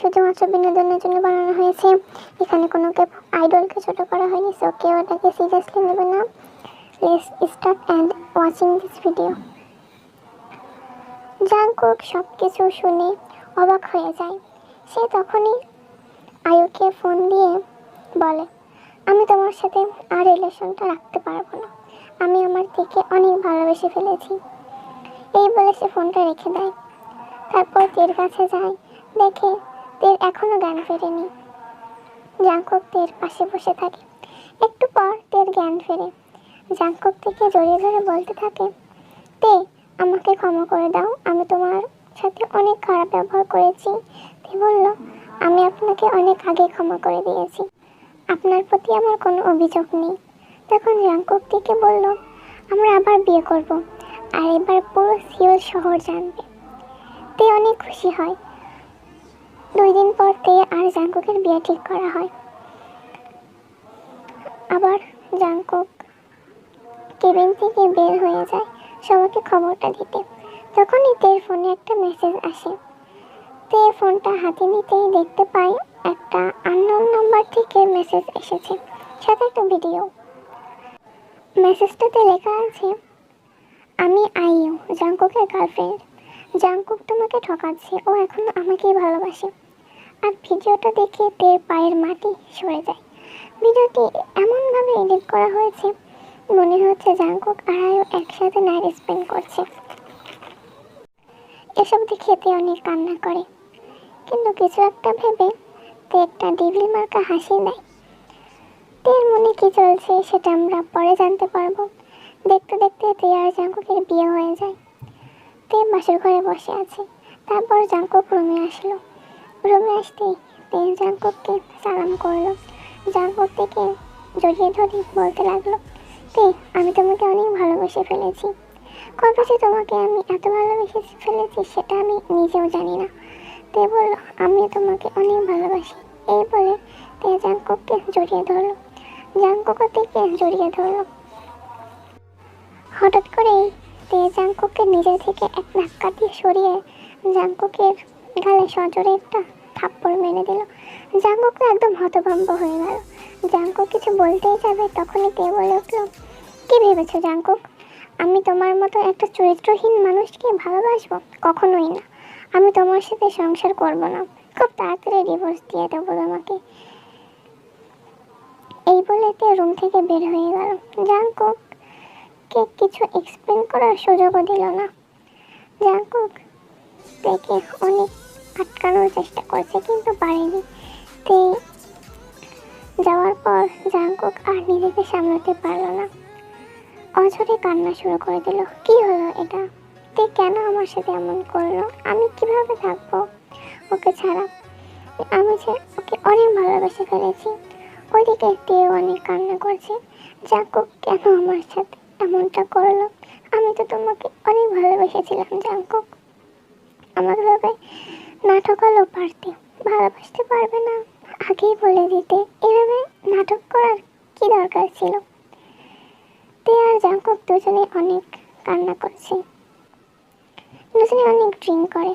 শুধুমাত্র বিনোদনের জন্য বানানো হয়েছে। এখানে কোনো কেউ আইডলকে ছোট করা হয়নি সো কেউ এটাকে সিরিয়াসলি নেবে না। Let's start and watching this video Jungkook সব কিছু শুনে অবাক হয়ে যায়। সে তখনই আয়ুকে ফোন দিয়ে বলে, আমি তোমার সাথে আর রিলেশনটা রাখতে পারব না। আমি আমার থেকে অনেক ভালোবেসে ফেলেছি। এই বলে সে ফোনটা রেখে দেয়। তারপর তের কাছে যায়, দেখে তের এখনও জ্ঞান ফেরেনি। জাংকুক তের পাশে বসে থাকে। একটু পর তের জ্ঞান ফেরে। জাংকুক থেকে জড়িয়ে ধরে বলতে থাকে, তে, আমাকে ক্ষমা করে দাও। আমি তোমার সাথে অনেক খারাপ ব্যবহার করেছি। তে বলল, আমি আপনাকে অনেক আগে ক্ষমা করে দিয়েছি। আপনার প্রতি আমার কোনো অভিযোগ নেই। তখন জাংকুক থেকে বলল, আমরা আবার বিয়ে করব, আর এবার পুরো সিওল শহর জানবে। তে অনেক খুশি হয়। দুই দিন পর তে আর জাংকুকের বিয়ে ঠিক করা হয়। আবার জাংকুক কেবিন থেকে বের হয়ে যায় সবাইকে খবরটা দিতে। তখনই তের ফোনে একটা মেসেজ আসে। তে ফোনটা হাতে নিতেই দেখতে পাই একটা আননোন নাম্বার থেকে মেসেজ এসেছে, সাথে একটা ভিডিও। মেসেজটাতে লেখা আছে, আমি আইও জাংকুকের গার্লফ্রেন্ড। জাংকুক তোমাকে ঠকাচ্ছে, ও এখনও আমাকেই ভালোবাসে। আর ভিডিওটা দেখে তের পায়ের মাটি সরে যায়। ভিডিওটি এমনভাবে এডিট করা হয়েছে, মনে হচ্ছে জাংকুক আর আয়ু একসাথে নাইট স্পেন্ড করছে। এসব দেখে তে অনেক কান্না করে। কিন্তু কিছু একটা ভেবে তে একটা ডিভিল মার্কা হাসি দেয়। তের মনে কি চলছে সেটা আমরা পরে জানতে পারব। দেখতে দেখতে তে আর জাংকুকের বিয়ে হয়ে যায়। তে বাসর ঘরে বসে আছে। তারপর জাংকুক রুমে আসলো। রুমে আসতেই তে জাংকুককে সালাম করল। জাংকুক থেকে জড়িয়ে ধরে বলতে লাগল, তে, আমি তোমাকে অনেক ভালোবেসে ফেলেছি। কবে তোমাকে আমি এত ভালোবেসে ফেলেছি সেটা আমি নিজেও জানি না। তে বলল আমি তোমাকে অনেক ভালোবাসি। এই বলে তে জাংকুককে জড়িয়ে ধরলো। জাংকুকও থেকে জড়িয়ে ধরলো। হঠাৎ করেই তে জাংকুককে নিজে থেকে এক ধাক্কা দিয়ে সরিয়ে জাংকুকের গালে সজোরে একটা থাপ্পড় মেরে দিল। তো একদম হতভম্ব হয়ে গেল। জাংকুক কিছু বলতেই যাবে তখনই তে বলে উঠল, কি ভেবেছো জাংকুক আমি তোমার মতো একটা চরিত্রহীন মানুষকে ভালোবাসবো কখনোই না। আমি তোমার সাথে সংসার করব না। খুব তাড়াতাড়ি ডিভোর্স দিয়ে দেবো তোমাকে। এই বলে তে রুম থেকে বের হয়ে গেল। জাংকুক কে কিছু এক্সপ্লেন করার সুযোগও দিল না। জাংকুক তেকে অনেক আটকানোর চেষ্টা করছে কিন্তু পারেনি তে যাওয়ার পর জাংকুক আর নিজেকে সামলাতে পারল না। অঝরে কান্না শুরু করে দিল, কি হলো এটা? তে কেন আমার সাথে এমন করল? আমি কীভাবে থাকব? ওকে ছাড়া আমি যে ওকে অনেক ভালোবেসে ফেলেছি। ওইদিকে তেও অনেক কান্না করছে জাঙ্কুক কেন আমার সাথে এমনটা করল? আমি তো তোমাকে অনেক ভালোবেসেছিলাম জাঙ্কুক আমার ভাবে নাটক হলো পারতে। ভালোবাসতে পারবে না। আগেই বলে দিতে। এভাবে নাটক করার কি দরকার ছিল? তে আর জাঙ্কুক দুজনে অনেক কান্না করছে। দুজনে অনেক ড্রিঙ্ক করে।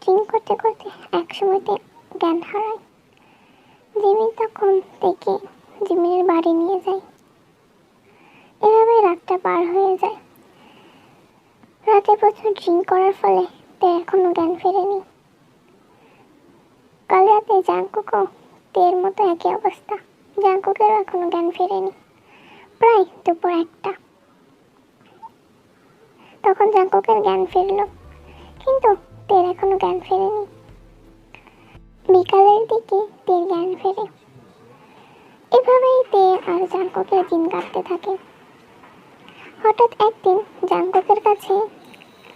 ড্রিঙ্ক করতে করতে এক সময়তে জ্ঞান হারায়। জিমিন তখন থেকে জিমিনের বাড়ি নিয়ে যায়। এভাবে রাতটা পার হয়ে যায়। রাতে প্রচুর ড্রিঙ্ক করার ফলে তে এখনও জ্ঞান ফেরেনি। কাল রাতে জাঙ্কুকও তের মতো একই অবস্থা। জাঙ্কুকেরও এখনও জ্ঞান ফেরেনি। প্রায় দুপুর একটা। তখন জাঙ্কুকের জ্ঞান ফিরল, কিন্তু তের এখনও জ্ঞান ফেরেনি। বিকালের দিকে তের জ্ঞান ফেরে। এভাবেই তে আর জাঙ্কুকের দিন কাটতে থাকে। হঠাৎ একদিন জাঙ্কুকের কাছে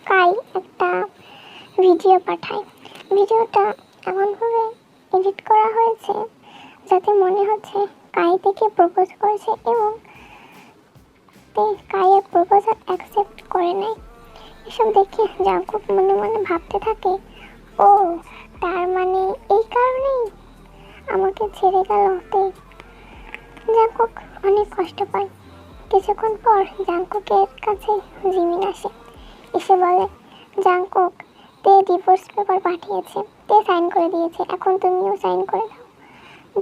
কাই একটা ভিডিও পাঠায় ভিডিওটা এমনভাবে এডিট করা হয়েছে যাতে মনে হচ্ছে কাই থেকে প্রপোজ করেছে এবং কাইয়ের প্রপোজাল অ্যাকসেপ্ট করে নেয় এসব দেখে জাঙ্কুক মনে মনে ভাবতে থাকে, ও, তার মানে এই কারণেই আমাকে ছেড়ে গেল তে? জাঙ্কুক অনেক কষ্ট পায়। কিছুক্ষণ পর জাঙ্কুকের কাছে জিমিন আসে। এসে বলে, জাঙ্কুক তে ডিভোর্স পেপার পাঠিয়েছে। তে সাইন করে দিয়েছে। এখন তুমিও সাইন করে দাও।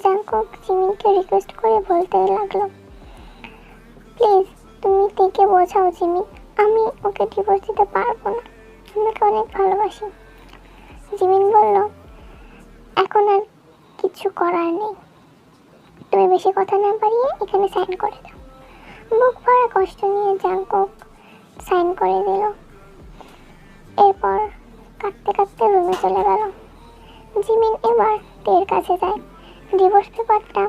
জাঙ্কুক জিমিনকে রিকোয়েস্ট করে বলতে লাগল প্লিজ তুমি তেকে বোঝাও জিমি আমি ওকে ডিভোর্স দিতে পারব না। আমাকে অনেক ভালোবাসি। জিমিন বলল, এখন আর কিছু করার নেই। তুমি বেশি কথা না পারিয়ে এখানে সাইন করে দাও। বুক ভরা কষ্ট নিয়ে জাঙ্কুক সাইন করে দিল। এরপর কাঁদতে কাঁদতে রুমে চলে গেল। জিমিন এবার তের কাছে যায়। ডিভোর্স পেপারটা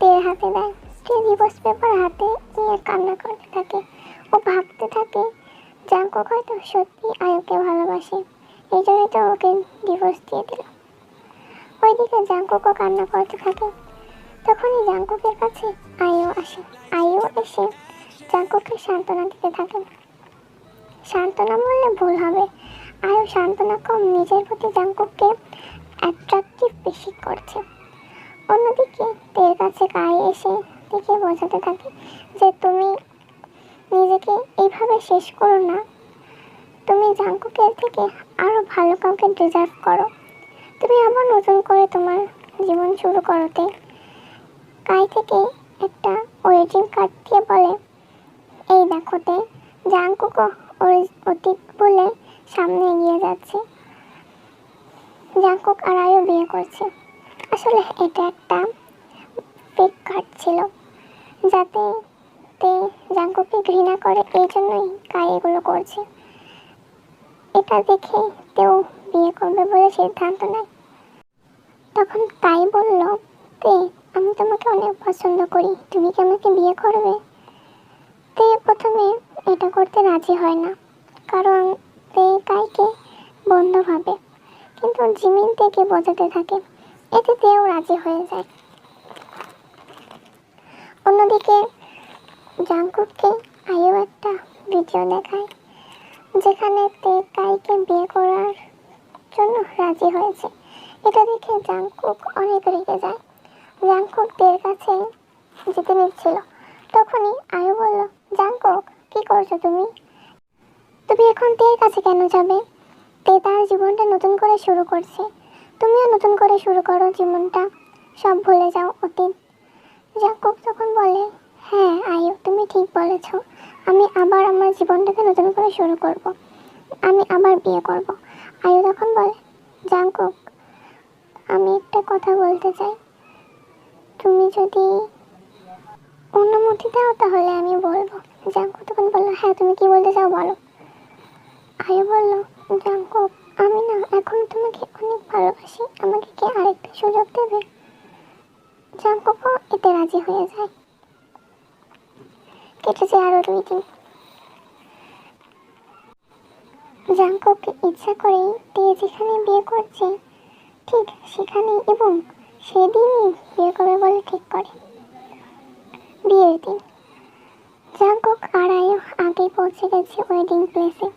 তের হাতে দেয়। তে ডিভোর্স পেপার হাতে নিয়ে কান্না করতে থাকে। ও ভাবতে থাকে, জাঙ্কুক হয়তো সত্যি আয়ুকে ভালোবাসে। এই জন্যই তো ওকে ডিভোর্স দিয়ে দিল। ওইদিকে জাঙ্কুকও কান্না করতে থাকে। তখনই জাঙ্কুকের কাছে আয়ু আসে। আয়ু এসে জাঙ্কুককে সান্ত্বনা দিতে থাকে। সান্ত্বনা বললে ভুল হবে। আয়ু সান্ত্বনা কম, নিজের প্রতি জাঙ্কুককে অ্যাট্রাকটিভ বেশি করছে। অন্যদিকে তের কাছে গায়ে এসে দেখে বোঝাতে থাকে যে তুমি নিজেকে এইভাবে শেষ করো না। তুমি জাঙ্কুকের থেকে আরও ভালো কাউকে ডিজার্ভ করো। তুমি আবার নতুন করে তোমার জীবন শুরু করোতে। কাই থেকে একটা ওয়েটিং কার্ড দিয়ে বলে, এই দেখোতে জাঙ্কুকও ওর অতীত বলে সামনে এগিয়ে যাচ্ছে। জাঙ্কুক আর আয়ও বিয়ে করছে। আসলে এটা একটা ফেক কার্ড ছিল। যাতে তে জাঙ্কুককে ঘৃণা করে এই জন্যই কাই এগুলো করছে। এটা দেখে তেও বিয়ে করবে বলে সিদ্ধান্ত নেয়। তখন তাই বলল, তে, আমি তোমাকে অনেক পছন্দ করি। তুমি কি আমাকে বিয়ে করবে? তে প্রথমে এটা করতে রাজি হয় না। কারণ তে কাইকে বন্ধু ভাবে কিন্তু জিমিন থেকে বোঝাতে থাকে, এতে তেও রাজি হয়ে যায়। অন্যদিকে জাঙ্কুককে আয়ু একটা ভিডিও দেখায়, যেখানে তে কাইকে বিয়ে করার জন্য রাজি হয়েছে। এটা দেখে জাংকুক অনেক রেগে যায়। জাংকুক দের কাছে যেতে নিচ্ছিল। তখনই আয়ু বলল, জাংকুক, কি করছ তুমি? তুমি এখন তের কাছে কেন যাবে? তে তার জীবনটা নতুন করে শুরু করছে। তুমিও নতুন করে শুরু করো জীবনটা। সব ভুলে যাও, অতীত। জাংকুক তখন বলে হ্যাঁ আয়ু, তুমি ঠিক বলেছ। আমি আবার আমার জীবনটাকে নতুন করে শুরু করব। আমি আবার বিয়ে করব। আয়ু তখন বলে জাংকুক আমি একটা কথা বলতে চাই। তুমি যদি অনুমতি দাও তাহলে আমি বলব। জাঙ্কু তখন বলল হ্যাঁ তুমি কি বলতে চাও বলো? আয়ু বলল জাঙ্কু, আমি না, এখন তোমাকে অনেক ভালোবাসি। আমাকে কি আরেকটা সুযোগ দেবে? জাঙ্কুকও এতে রাজি হয়ে যায়। কেটেছে আরও দুই দিন। জাঙ্কুককে ইচ্ছা করেই তে যেখানে বিয়ে করছে, ঠিক সেখানে এবং সেদিনই বিয়ে করবে বলে ঠিক করে। বিয়ের দিন। জাঙ্কুক আর আয়ু আগেই পৌঁছে গেছে ওয়েডিং প্লেসে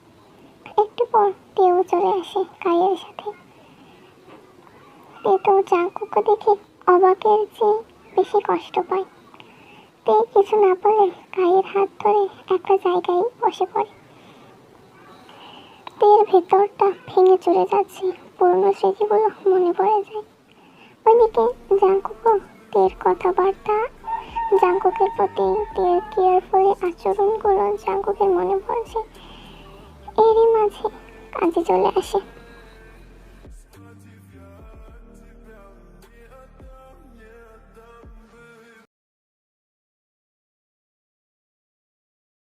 একটু পর তেও চলে আসে কাইয়ের সাথে। তে তো জাঙ্কুককে দেখে অবাকের চেয়ে বেশি কষ্ট পায়। তে কিছু না বলে কাইয়ের হাত ধরে একটা জায়গায় বসে পড়ে। তের ভেতরটা ভেঙে চলে যাচ্ছে, পুরনো স্মৃতিগুলো মনে পড়ে যায়। ওইদিকে জাঙ্কুকও তের কথাবার্তা, জাঙ্কুকের প্রতি তের কেয়ারফুলি আচরণগুলো জাঙ্কুকের মনে পড়ছে। এরই মাঝে কাজে চলে আসে।